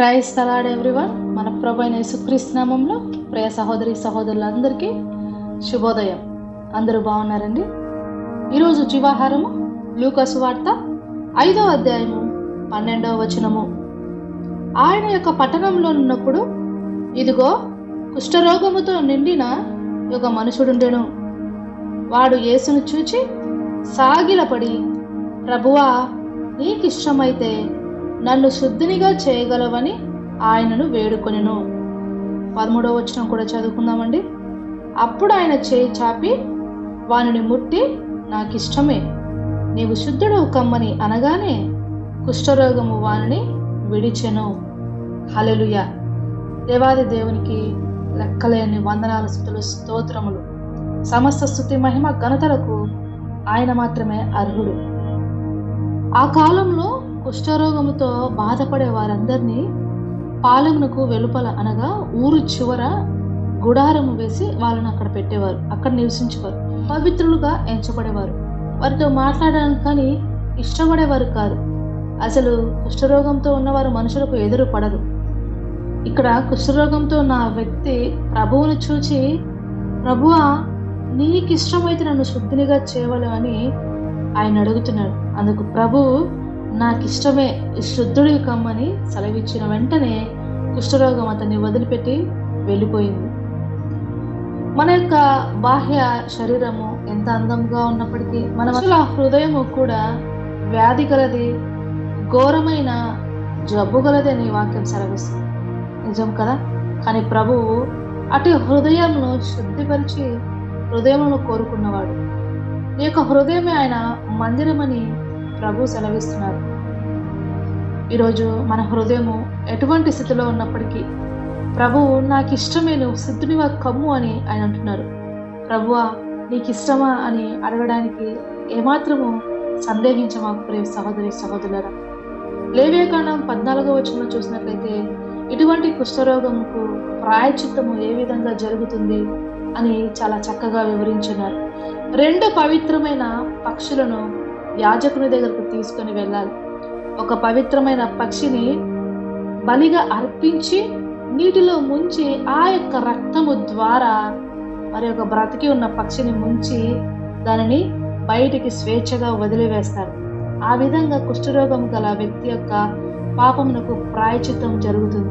క్రైస్తలాడ్ everyone. మన ప్రభైన అయిన యేసుక్రీస్తు నామంలో ప్రియ సహోదరి సహోదరులందరికీ శుభోదయం. అందరూ బాగున్నారండి? ఈరోజు జీవాహారము లూకసు వార్త ఐదో అధ్యాయము పన్నెండవ వచనము. ఆయన యొక్క పట్టణంలో ఉన్నప్పుడు ఇదిగో కుష్ఠరోగముతో నిండిన ఒక మనుషుడుండెను. వాడు యేసును చూచి సాగిలపడి ప్రభువా నీకిష్టమైతే నన్ను శుద్ధినిగా చేయగలవని ఆయనను వేడుకొనెను. పదమూడవ వచనం కూడా చదువుకుందామండి. అప్పుడు ఆయన చేయి చాపి వానిని ముట్టి నాకు ఇష్టమే నీవు శుద్ధుడు కమ్మని అనగానే కుష్ఠరోగము వానిని విడిచెను. హలెలుయ దేవాది దేవునికి లెక్కలేని వందనాల స్థుతులు స్తోత్రములు. సమస్త స్థుతి మహిమ ఘనతలకు ఆయన మాత్రమే అర్హుడు. ఆ కాలంలో కుష్ఠరోగముతో బాధపడే వారందరినీ పాలెమునకు వెలుపల అనగా ఊరు చివర గుడారము వేసి వాళ్ళని అక్కడ పెట్టేవారు. అక్కడ నివసించేవారు. పవిత్రులుగా ఎంచబడేవారు. వారితో మాట్లాడడానికి కానీ ఇష్టపడేవారు కాదు. అసలు కుష్ఠరోగంతో ఉన్నవారు మనుషులకు ఎదురు పడరు. ఇక్కడ కుష్ఠరోగంతో ఉన్న వ్యక్తి ప్రభువును చూచి ప్రభువా నీకిష్టమైతే నన్ను శుద్ధినిగా చేయవలని అని ఆయన అడుగుతున్నాడు. అందుకు ప్రభు నాకు ఇష్టమే శుద్ధుడి కమ్మని సెలవిచ్చిన వెంటనే కుష్ఠరోగం అతన్ని వదిలిపెట్టి వెళ్ళిపోయింది. మన యొక్క బాహ్య శరీరము ఎంత అందంగా ఉన్నప్పటికీ మన అసలు ఆ హృదయము కూడా వ్యాధి గలది ఘోరమైన జబ్బు గలది అనే వాక్యం సెలవిస్తుంది. నిజం కదా? కానీ ప్రభువు అటు హృదయంను శుద్ధిపరిచి హృదయమును కోరుకున్నవాడు. నీ యొక్క హృదయమే ఆయన మందిరమని ప్రభు సెలవిస్తున్నారు. ఈరోజు మన హృదయము ఎటువంటి స్థితిలో ఉన్నప్పటికీ ప్రభువు నాకు ఇష్టమే నువ్వు సిద్ధునివా కమ్ము అని ఆయన అంటున్నారు. ప్రభువా నీకు ఇష్టమా అని అడగడానికి ఏమాత్రము సందేహించమాకు ప్రియ సహోదరి సహోదరులరా? లేవేకాండం పద్నాలుగో వచ్చిన చూసినట్లయితే ఇటువంటి కుష్ఠరోగముకు ప్రాయచిత్తము ఏ విధంగా జరుగుతుంది అని చాలా చక్కగా వివరించున్నారు. రెండు పవిత్రమైన పక్షులను యాజకుని దగ్గరకు తీసుకొని వెళ్ళాలి. ఒక పవిత్రమైన పక్షిని బలిగా అర్పించి నీటిలో ముంచి ఆ యొక్క రక్తము ద్వారా మరి ఒక బ్రతికి ఉన్న పక్షిని ముంచి దానిని బయటికి స్వేచ్ఛగా వదిలివేస్తారు. ఆ విధంగా కుష్ఠరోగం గల వ్యక్తి యొక్క పాపమునకు ప్రాయచిత్తం జరుగుతుంది.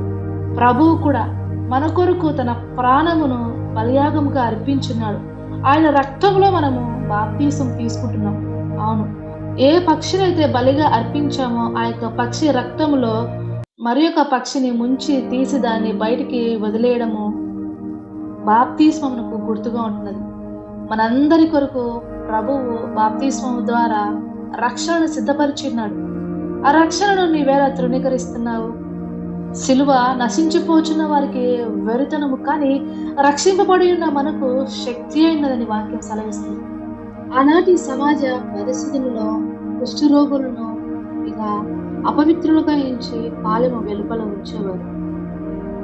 ప్రభువు కూడా మన కొరకు తన ప్రాణమును బలియాగముగా అర్పించున్నాడు. ఆయన రక్తంలో మనము బాప్తీసం తీసుకుంటున్నాం. అవును ఏ పక్షినైతే బలిగా అర్పించామో ఆ యొక్క పక్షి రక్తములో మరి ఒక పక్షిని ముంచి తీసి దాన్ని బయటికి వదిలేయడము బాప్తిస్మమునకు గుర్తుగా ఉంటున్నది. మనందరి కొరకు ప్రభువు బాప్తిస్మం ద్వారా రక్షణను సిద్ధపరిచున్నాడు ఆ రక్షణను నీవేలా తృణీకరిస్తున్నావు. సిలువ నశించిపోచున్న వారికి వెరుతనము కానీ రక్షింపబడి ఉన్న మనకు శక్తి అయినదని వాక్యం సెలవిస్తుంది. ఆనాటి సమాజ పరిస్థితులలో కుష్ఠరోగులను ఇక అపవిత్రులుగా ఎంచి పాలెము వెలుపల ఉంచేవారు.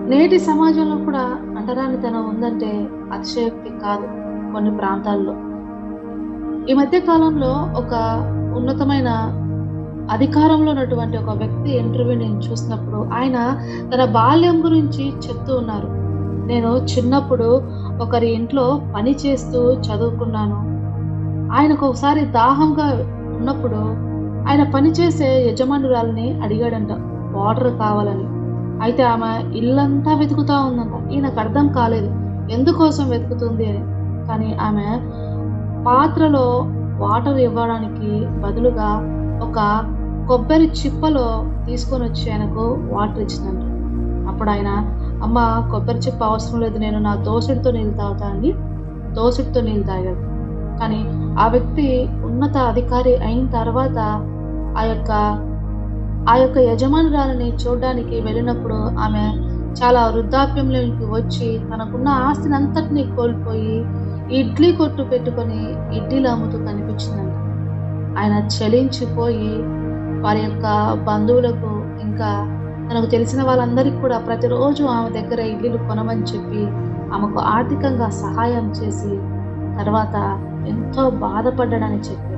నేటి సమాజంలో కూడా అంటరానితనం ఉందంటే అతిశయోక్తి కాదు కొన్ని ప్రాంతాల్లో. ఈ మధ్య కాలంలో ఒక ఉన్నతమైన అధికారంలో ఉన్నటువంటి ఒక వ్యక్తి ఇంటర్వ్యూ నేను చూసినప్పుడు ఆయన తన బాల్యం గురించి చెప్తూ ఉన్నారు. నేను చిన్నప్పుడు ఒకరి ఇంట్లో పని చేస్తూ చదువుకున్నాను. ఆయనకు ఒకసారి దాహంగా ఉన్నప్పుడు ఆయన పనిచేసే యజమానురాలని అడిగాడంట వాటర్ కావాలని. అయితే ఆమె ఇల్లంతా వెతుకుతా ఉందంట ఈయనకు అర్థం కాలేదు ఎందుకోసం వెతుకుతుంది అని. కానీ ఆమె పాత్రలో వాటర్ ఇవ్వడానికి బదులుగా ఒక కొబ్బరి చిప్పలో తీసుకొని వచ్చి ఆయనకు వాటర్ ఇచ్చిందంట. అప్పుడు ఆయన అమ్మ కొబ్బరి చిప్ప అవసరం లేదు నేను నా దోసుడితో నీళ్ళు తాగుతాను అండి దోసుడితో నీళ్ళు తాగాడు. కానీ ఆ వ్యక్తి ఉన్నత అధికారి అయిన తర్వాత ఆ యొక్క ఆ యొక్క యజమానురాలని చూడడానికి వెళ్ళినప్పుడు ఆమె చాలా వృద్ధాప్యంలోకి వచ్చి తనకున్న ఆస్తిని అంతటినీ కోల్పోయి ఇడ్లీ కొట్టు పెట్టుకొని ఇడ్లీలు అమ్ముతూ కనిపించిందంట. ఆయన చలించిపోయి వారి యొక్క బంధువులకు ఇంకా తనకు తెలిసిన వాళ్ళందరికీ కూడా ప్రతిరోజు ఆమె దగ్గర ఇడ్లీలు కొనమని చెప్పి ఆమెకు ఆర్థికంగా సహాయం చేసి తర్వాత ఎంతో బాధపడ్డాడని చెప్పి.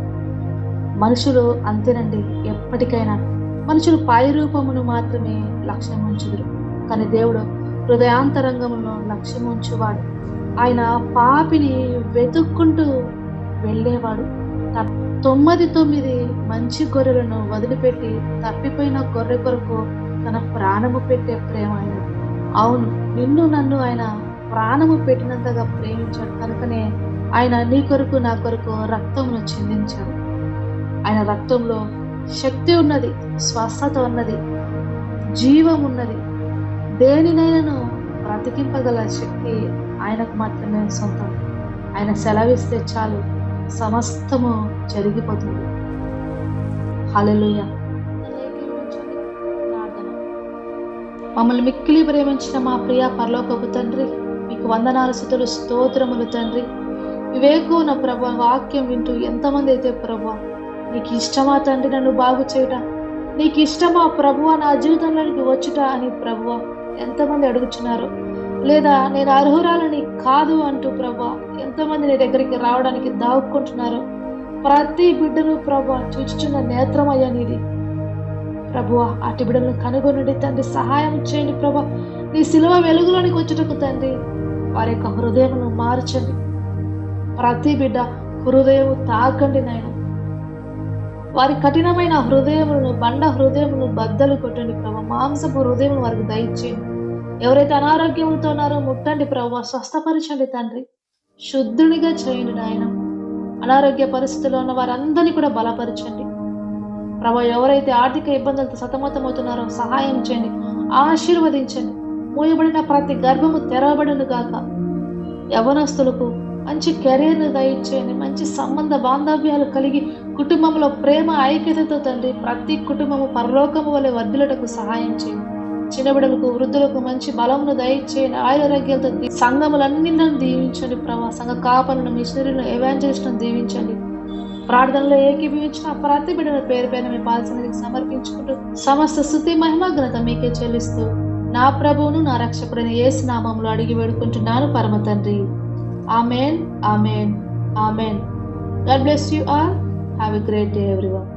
మనుషులు అంతేనండి ఎప్పటికైనా. మనుషులు పై రూపమును మాత్రమే లక్ష్యం ఉంచుదురు కానీ దేవుడు హృదయాంతరంగమును లక్ష్యం ఉంచువాడు ఆయన పాపిని వెతుక్కుంటూ వెళ్ళేవాడు. తొమ్మిది తొమ్మిది మంచి గొర్రెలను వదిలిపెట్టి తప్పిపోయిన గొర్రె కొరకు తన ప్రాణము పెట్టే ప్రేమ ఆయన అవును నిన్ను నన్ను ఆయన ప్రాణము పెట్టినంతగా ప్రేమించాడు. కనుకనే ఆయన నీ కొరకు నా కొరకు రక్తమును చెందించాడు. ఆయన రక్తంలో శక్తి ఉన్నది స్వస్థత ఉన్నది జీవం ఉన్నది. దేనినైనాను బ్రతికింపగల శక్తి ఆయనకు మాత్రమే సొంతం. ఆయన సెలవిస్తే చాలు సమస్తము జరిగిపోతుంది. హలలుయ మమ్మల్ని మిక్కిలి ప్రేమించిన మా ప్రియ పరలోకపు తండ్రి మీకు వందనాలు స్థుతులు స్తోత్రములు తండ్రి. వివేకు నా ప్రభా వాక్యం వింటూ ఎంతమంది అయితే ప్రభా నీకు ఇష్టమా తండ్రి నన్ను బాగు చేయట? నీకు ఇష్టమా ప్రభువ నా జీవితంలోనికి వచ్చుట అని ప్రభువ ఎంతమంది అడుగుచున్నారు? లేదా నేను అర్హురాలని కాదు అంటూ ప్రభా ఎంతమంది నీ దగ్గరికి రావడానికి దాక్కుంటున్నారు ప్రతి బిడ్డను ప్రభా చూచుచున్న నేత్రమయ్యా నీది. ప్రభువ అటు బిడ్డలను కనుగొనండి తండ్రి సహాయం చేయండి ప్రభా. నీ సిలువ వెలుగులోనికి వచ్చుటకు తండ్రి వారి యొక్క హృదయమును మార్చండి. ప్రతి బిడ్డ హృదయం తాకండి నాయన. వారి కఠినమైన హృదయములను బండ హృదయమును బద్దలు కొట్టండి ప్రభా. మాంసపు హృదయం వారికి దయచేయండి. ఎవరైతే అనారోగ్యంతో ఉన్నారో ముట్టండి ప్రభా. స్వస్థపరచండి తండ్రి. శుద్ధునిగా చేయండి నాయన. అనారోగ్య పరిస్థితుల్లో ఉన్న వారందరినీ కూడా బలపరచండి. ప్రభా ఎవరైతే ఆర్థిక ఇబ్బందులతో సతమతమవుతున్నారో సహాయం చేయండి. ఆశీర్వదించండి. మూయబడిన ప్రతి గర్భము తెరవబడును గాక. యవనస్తులకు మంచి కెరీర్ని దయచేయండి మంచి సంబంధ బాంధవ్యాలు కలిగి కుటుంబంలో ప్రేమ ఐక్యతతో తండ్రి ప్రతి కుటుంబము పరలోకము వలె వర్ధులటకు సహాయం చేయండి. చిన్న బిడ్డలకు వృద్ధులకు మంచి బలమును దయచేయండి ఆయురోగ్యాలతో సంఘములన్నింటిని దీవించండి ప్రభా. సంఘ కాపలను మిషనరీలను ఎవాంజలిస్ట్ను దీవించండి. ప్రార్థనలో ఏకీభవించిన ప్రతి బిడ్డల పేరు పైన మీ పాల్సినది సమర్పించుకుంటూ సమస్త స్థుతి మహిమ ఘనత మీకే చెల్లిస్తూ నా ప్రభువును నా రక్షకుడైన ఏ నామంలో అడిగి వేడుకుంటున్నాను పరమ తండ్రి. Amen, Amen, Amen. God bless you all. Have a great day, everyone.